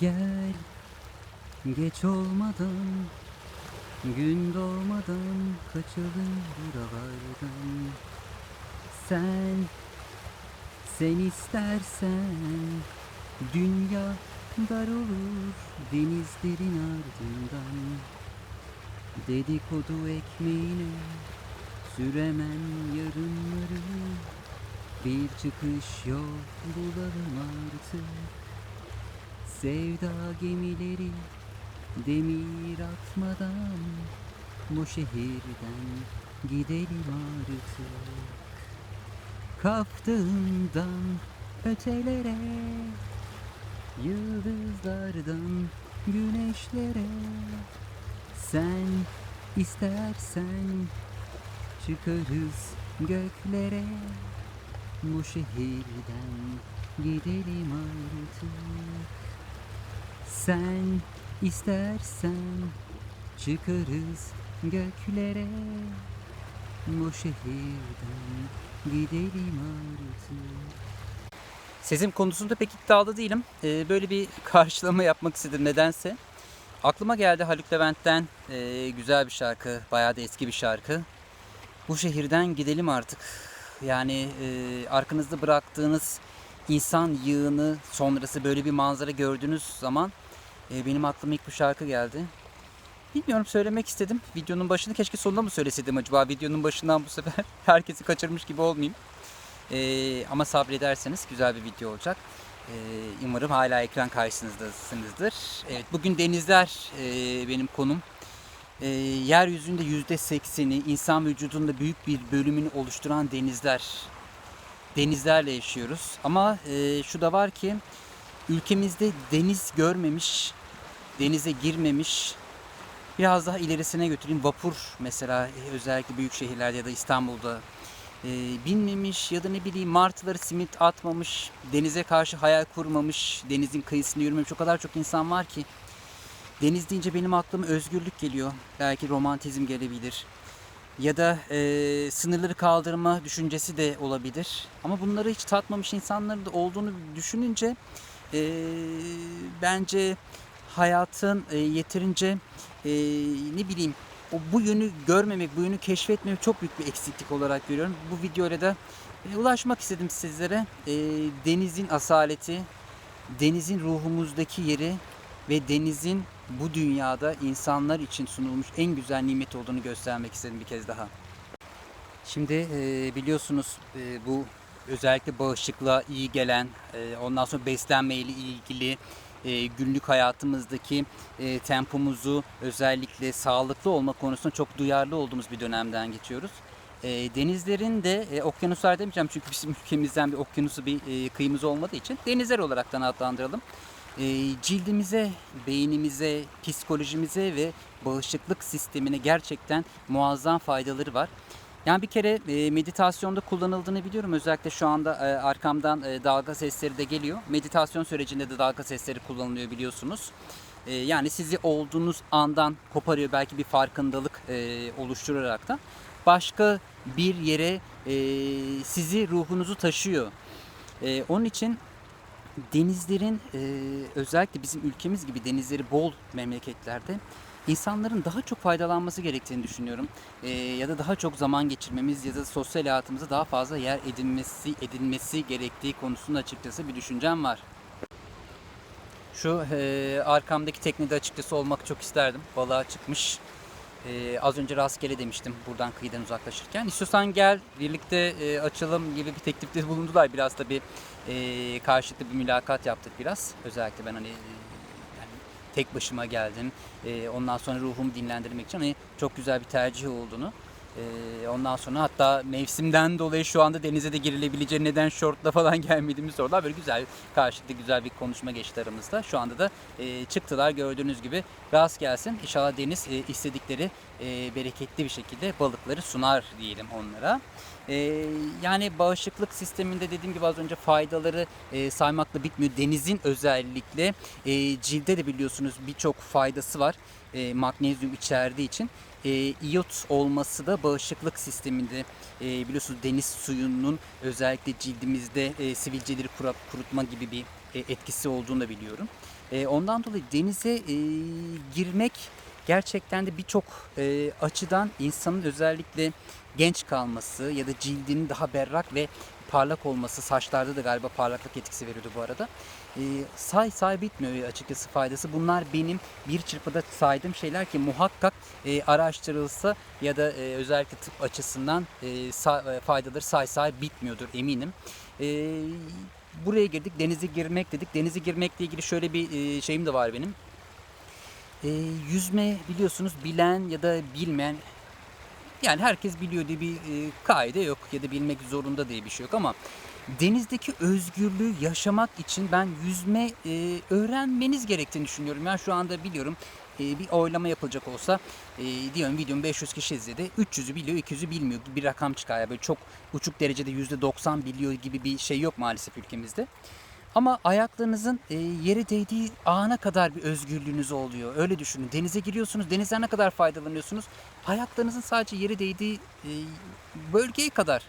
Gel. Geç olmadan Gün doğmadan kaçalım buralardan. Sen sen istersen Dünya dar olur denizlerin ardından. Dedikodu ekmeğine süremem yarınları. Bir çıkış yol bulalım artık Sevda gemileri demir atmadan Bu şehirden gidelim artık. Kaptığımdan ötelere Yıldızlardan güneşlere. Sen istersen çıkarız göklere Bu şehirden gidelim artık Sen istersen çıkarız göklere Bu şehirden gidelim artık Sesim konusunda pek iddialı değilim. Ee, böyle bir karşılama yapmak istedim nedense. Aklıma geldi Haluk Levent'ten ee, güzel bir şarkı, bayağı da eski bir şarkı. Bu şehirden gidelim artık. Yani e, arkanızda bıraktığınız insan yığını sonrası böyle bir manzara gördüğünüz zaman e, benim aklıma ilk bu şarkı geldi. Bilmiyorum söylemek istedim. Videonun başını keşke sonunda mı söyleseydim acaba? Videonun başından bu sefer herkesi kaçırmış gibi olmayayım. Ee, ama sabrederseniz güzel bir video olacak. Ee, umarım hala ekran karşınızdasınızdır. Evet, bugün denizler e, benim konum. Ee, yeryüzünde yüzde sekseni, insan vücudunda büyük bir bölümünü oluşturan denizler. Denizlerle yaşıyoruz. Ama e, şu da var ki ülkemizde deniz görmemiş, denize girmemiş, biraz daha ilerisine götüreyim. Vapur mesela e, özellikle büyük şehirlerde ya da İstanbul'da e, binmemiş ya da ne bileyim martıları simit atmamış, denize karşı hayal kurmamış, denizin kıyısında yürümemiş o kadar çok insan var ki deniz deyince benim aklıma özgürlük geliyor. Belki romantizm gelebilir. Ya da e, sınırları kaldırma düşüncesi de olabilir. Ama bunları hiç tatmamış insanların da olduğunu düşününce e, bence hayatın e, yeterince e, ne bileyim o bu yönü görmemek, bu yönü keşfetmemek çok büyük bir eksiklik olarak görüyorum. Bu videoyla da e, ulaşmak istedim sizlere. E, denizin asaleti, denizin ruhumuzdaki yeri ve denizin bu dünyada insanlar için sunulmuş en güzel nimet olduğunu göstermek istedim bir kez daha. Şimdi e, biliyorsunuz e, bu özellikle bağışıklığa iyi gelen, e, ondan sonra beslenmeyle ilgili e, günlük hayatımızdaki e, tempomuzu özellikle sağlıklı olma konusunda çok duyarlı olduğumuz bir dönemden geçiyoruz. E, denizlerin de okyanuslar demeyeceğim çünkü bizim ülkemizden bir okyanusu bir e, kıyımız olmadığı için denizler olaraktan adlandıralım. E, cildimize, beynimize, psikolojimize ve bağışıklık sistemine gerçekten muazzam faydaları var. Yani bir kere e, meditasyonda kullanıldığını biliyorum. Özellikle şu anda e, arkamdan e, dalga sesleri de geliyor. Meditasyon sürecinde de dalga sesleri kullanılıyor biliyorsunuz. E, yani sizi olduğunuz andan koparıyor belki bir farkındalık e, oluşturarak da. Başka bir yere e, sizi ruhunuzu taşıyor. E, onun için denizlerin e, özellikle bizim ülkemiz gibi denizleri bol memleketlerde insanların daha çok faydalanması gerektiğini düşünüyorum. E, ya da daha çok zaman geçirmemiz ya da sosyal hayatımızda daha fazla yer edinmesi edinmesi gerektiği konusunda açıkçası bir düşüncem var. Şu e, arkamdaki teknede açıkçası olmak çok isterdim. Balığa çıkmış. E, az önce rastgele demiştim buradan kıyıdan uzaklaşırken. İstiyorsan gel birlikte e, açalım gibi bir teklifte bulundular. Biraz da bir e, karşılıklı bir mülakat yaptık biraz. Özellikle ben hani tek başıma geldim. E, ondan sonra ruhumu dinlendirmek için hani çok güzel bir tercih olduğunu. E, ondan sonra hatta mevsimden dolayı şu anda denize de girilebileceği neden şortla falan gelmediğimi sordular. Böyle güzel karşılıklı güzel bir konuşma geçti aramızda. Şu anda da e, çıktılar gördüğünüz gibi. Rast gelsin. İnşallah deniz e, istedikleri e, bereketli bir şekilde balıkları sunar diyelim onlara. E, yani bağışıklık sisteminde dediğim gibi az önce faydaları e, saymakla bitmiyor. Denizin özellikle e, cilde de biliyorsunuz birçok faydası var. E, magnezyum içerdiği için. E, iyot olması da bağışıklık sisteminde e, biliyorsunuz deniz suyunun özellikle cildimizde e, sivilceleri kura- kurutma gibi bir e, etkisi olduğunu da biliyorum. E, ondan dolayı denize e, girmek gerçekten de birçok e, açıdan insanın özellikle genç kalması ya da cildinin daha berrak ve parlak olması saçlarda da galiba parlaklık etkisi veriyordu bu arada. E, say say bitmiyor açıkçası faydası. Bunlar benim bir çırpıda saydığım şeyler ki muhakkak e, araştırılsa ya da e, özellikle tıp açısından e, sa- e, faydaları say say bitmiyordur eminim. E, buraya girdik denize girmek dedik. Denize girmekle ilgili şöyle bir e, şeyim de var benim. E, yüzme biliyorsunuz bilen ya da bilmeyen yani herkes biliyor diye bir e, kaide yok ya da bilmek zorunda diye bir şey yok ama denizdeki özgürlüğü yaşamak için ben yüzme e, öğrenmeniz gerektiğini düşünüyorum. Ben şu anda biliyorum e, bir oylama yapılacak olsa e, diyorum videomu 500 kişi izledi. 300'ü biliyor 200'ü bilmiyor gibi bir rakam çıkar. Yani böyle çok uçuk derecede %90 biliyor gibi bir şey yok maalesef ülkemizde. Ama ayaklarınızın e, yere değdiği ana kadar bir özgürlüğünüz oluyor. Öyle düşünün. Denize giriyorsunuz. Denizden ne kadar faydalanıyorsunuz? Ayaklarınızın sadece yere değdiği e, bölgeye kadar.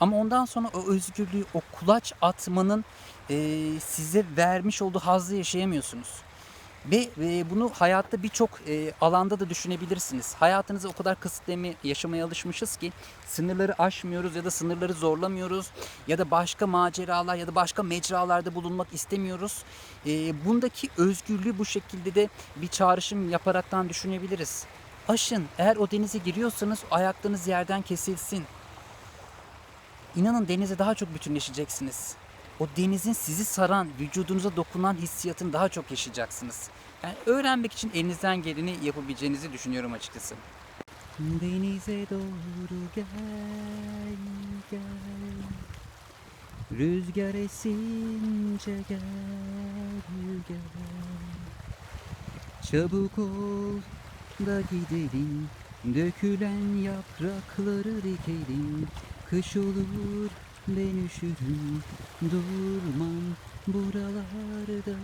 Ama ondan sonra o özgürlüğü, o kulaç atmanın e, size vermiş olduğu hazzı yaşayamıyorsunuz. Ve e, bunu hayatta birçok e, alanda da düşünebilirsiniz. Hayatınızı o kadar kısıtlamaya, yaşamaya alışmışız ki sınırları aşmıyoruz ya da sınırları zorlamıyoruz ya da başka maceralar ya da başka mecralarda bulunmak istemiyoruz. E, bundaki özgürlüğü bu şekilde de bir çağrışım yaparaktan düşünebiliriz. Aşın. Eğer o denize giriyorsanız ayaklarınız yerden kesilsin. İnanın denize daha çok bütünleşeceksiniz. O denizin sizi saran, vücudunuza dokunan hissiyatını daha çok yaşayacaksınız. Yani öğrenmek için elinizden geleni yapabileceğinizi düşünüyorum açıkçası. Denize doğru gel, gel. Rüzgar esince gel, gel. Çabuk ol da gidelim, dökülen yaprakları dikelim. Kış olur ben üşürüm, durmam buralarda.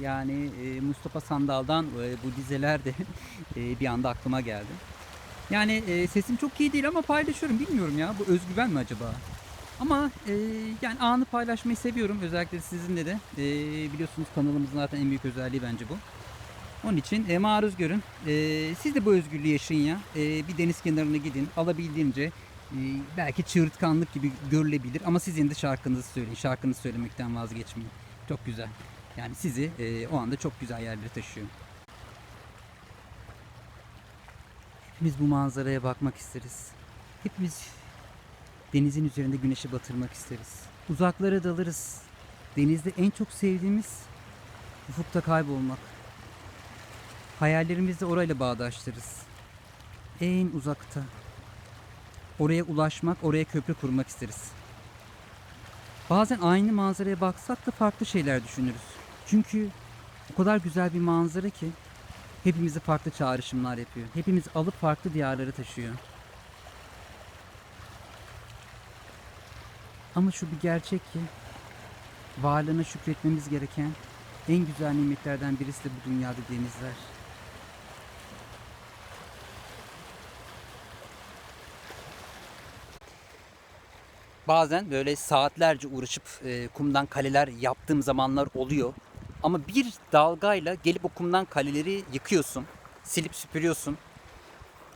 Yani e, Mustafa Sandal'dan e, bu dizeler de e, bir anda aklıma geldi. Yani sesim çok iyi değil ama paylaşıyorum. Bilmiyorum ya bu özgüven mi acaba? Ama e, yani anı paylaşmayı seviyorum. Özellikle sizinle de. E, biliyorsunuz kanalımızın zaten en büyük özelliği bence bu. Onun için e, maruz görün. E, siz de bu özgürlüğü yaşayın ya. E, bir deniz kenarına gidin. Alabildiğince belki çığırtkanlık gibi görülebilir ama siz yine de şarkınızı söyleyin. Şarkınızı söylemekten vazgeçmeyin. Çok güzel. Yani sizi e, o anda çok güzel yerlere taşıyor. Hepimiz bu manzaraya bakmak isteriz. Hepimiz denizin üzerinde güneşi batırmak isteriz. Uzaklara dalırız. Denizde en çok sevdiğimiz ufukta kaybolmak. Hayallerimizde orayla bağdaştırırız. En uzakta. Oraya ulaşmak, oraya köprü kurmak isteriz. Bazen aynı manzaraya baksak da farklı şeyler düşünürüz. Çünkü o kadar güzel bir manzara ki hepimizi farklı çağrışımlar yapıyor. Hepimiz alıp farklı diyarlara taşıyor. Ama şu bir gerçek ki varlığına şükretmemiz gereken en güzel nimetlerden birisi de bu dünyada denizler. Bazen böyle saatlerce uğraşıp e, kumdan kaleler yaptığım zamanlar oluyor. Ama bir dalgayla gelip o kumdan kaleleri yıkıyorsun. Silip süpürüyorsun.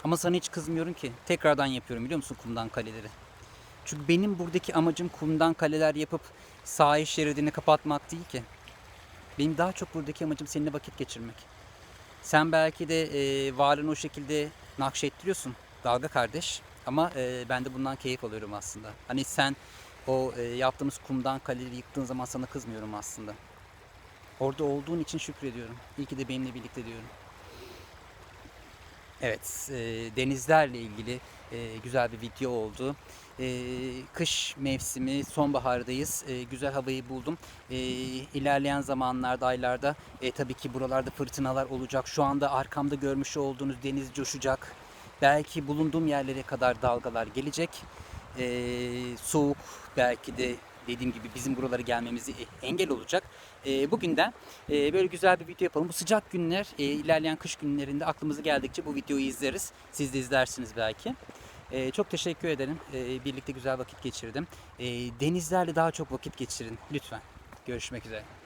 Ama sana hiç kızmıyorum ki. Tekrardan yapıyorum biliyor musun kumdan kaleleri. Çünkü benim buradaki amacım kumdan kaleler yapıp sahil şeridini kapatmak değil ki. Benim daha çok buradaki amacım seninle vakit geçirmek. Sen belki de e, varlığını o şekilde nakşettiriyorsun dalga kardeş. Ama e, ben de bundan keyif alıyorum aslında. Hani sen o e, yaptığımız kumdan kaleleri yıktığın zaman sana kızmıyorum aslında. Orada olduğun için şükrediyorum. İyi ki de benimle birlikte diyorum. Evet, e, denizlerle ilgili e, güzel bir video oldu. E, kış mevsimi, sonbahardayız. E, güzel havayı buldum. E, ilerleyen zamanlarda, aylarda e, tabii ki buralarda fırtınalar olacak. Şu anda arkamda görmüş olduğunuz deniz coşacak. Belki bulunduğum yerlere kadar dalgalar gelecek. E, soğuk belki de dediğim gibi bizim buralara gelmemizi engel olacak. E, bugünden e, böyle güzel bir video yapalım. Bu sıcak günler, e, ilerleyen kış günlerinde aklımıza geldikçe bu videoyu izleriz. Siz de izlersiniz belki. E, çok teşekkür ederim. E, birlikte güzel vakit geçirdim. E, denizlerle daha çok vakit geçirin lütfen. Görüşmek üzere.